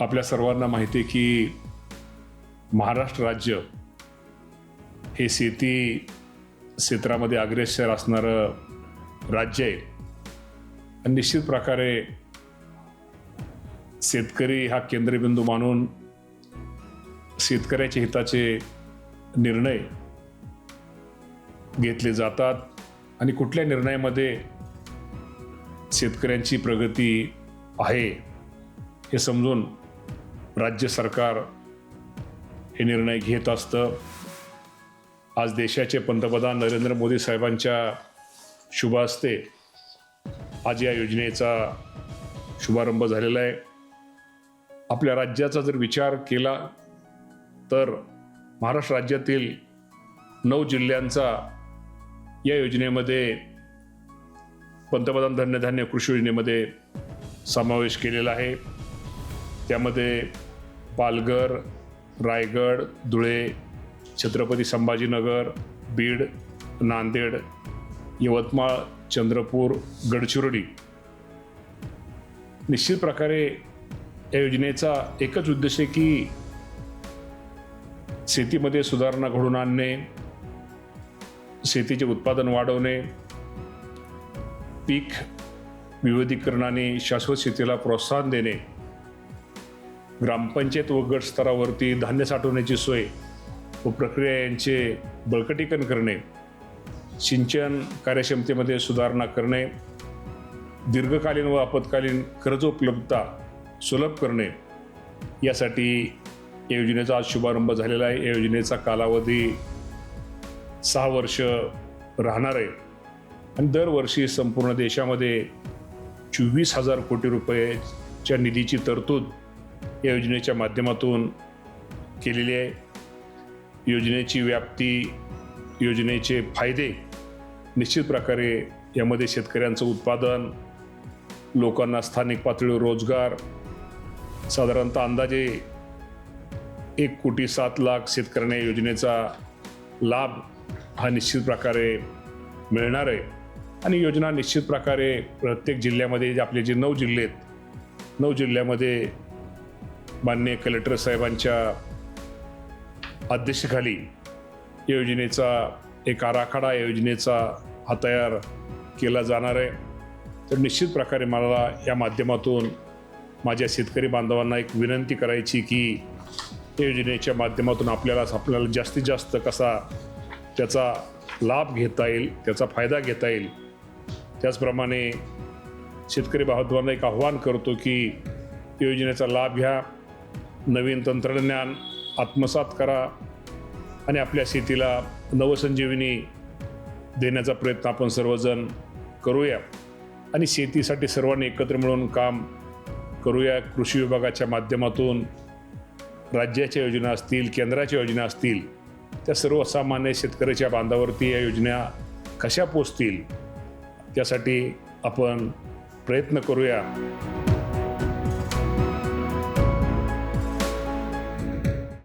आपल्या सर्वांना माहिती आहे की महाराष्ट्र राज्य हे शेती क्षेत्रामध्ये अग्रेसर असणारं राज्य आहे. आणि निश्चित प्रकारे शेतकरी हा केंद्रबिंदू मानून शेतकऱ्याच्या हिताचे निर्णय घेतले जातात आणि कुठल्या निर्णयामध्ये शेतकऱ्यांची प्रगती आहे हे समजून राज्य सरकार हे निर्णय घेत असतं. आज देशाचे पंतप्रधान नरेंद्र मोदी साहेबांच्या शुभ असते आज या योजनेचा शुभारंभ झालेला आहे. आपल्या राज्याचा जर विचार केला तर महाराष्ट्र राज्यातील नऊ जिल्ह्यांचा या योजनेमध्ये पंतप्रधान धन्यधान्य कृषी योजनेमध्ये समावेश केलेला आहे. त्यामध्ये पालघर रायगड धुळे छत्रपती संभाजीनगर बीड नांदेड यवतमाळ चंद्रपूर गडचिरोली. निश्चित प्रकारे या योजनेचा एकच उद्देश आहे की शेतीमध्ये सुधारणा घडून आणणे शेतीचे उत्पादन वाढवणे पीक विविधीकरणाने शाश्वत शेतीला प्रोत्साहन देणे. ग्रामपंचायत व गट स्तरावरती धान्य साठवण्याची सोय व प्रक्रिया यांचे बळकटीकरण करणे सिंचन कार्यक्षमतेमध्ये सुधारणा करणे दीर्घकालीन व आपत्कालीन कर्ज उपलब्धता सुलभ करणे यासाठी या योजनेचा आज शुभारंभ झालेला आहे. या योजनेचा कालावधी सहा वर्ष राहणार आहे आणि दरवर्षी संपूर्ण देशामध्ये चोवीस हजार कोटी रुपयेच्या निधीची तरतूद या योजनेच्या माध्यमातून केलेली आहे. योजनेची व्याप्ती योजनेचे फायदे निश्चित प्रकारे यामध्ये शेतकऱ्यांचं उत्पादन लोकांना स्थानिक पातळीवर रोजगार साधारणतः अंदाजे एक कोटी सात लाख शेतकऱ्यांना या योजनेचा लाभ हा निश्चित प्रकारे मिळणार आहे. आणि योजना निश्चित प्रकारे प्रत्येक जिल्ह्यामध्ये जे आपले जे नऊ जिल्हे आहेत नऊ जिल्ह्यामध्ये मान्य कलेक्टर साहेबांच्या अध्यक्षतेखाली या योजनेचा एक आराखडा योजनेचा हा तयार केला जाणार आहे. तर निश्चित प्रकारे मला या माध्यमातून माझ्या शेतकरी बांधवांना एक विनंती करायची की योजनेच्या माध्यमातून आपल्याला आपल्याला जास्तीत जास्त कसा त्याचा लाभ घेता येईल त्याचा फायदा घेता येईल. त्याचप्रमाणे शेतकरी बांधवांना एक आव्हान करतो की योजनेचा लाभ घ्या. नवीन तंत्रज्ञान आत्मसात करा आणि आपल्या शेतीला नवसंजीवनी देण्याचा प्रयत्न आपण सर्वजण करूया. आणि शेतीसाठी सर्वांनी एकत्र मिळून काम करूया. कृषी विभागाच्या माध्यमातून राज्याच्या योजना असतील केंद्राच्या योजना असतील त्या सर्वसामान्य शेतकऱ्याच्या बांधावरती या योजना कशा पोचतील त्यासाठी आपण प्रयत्न करूया.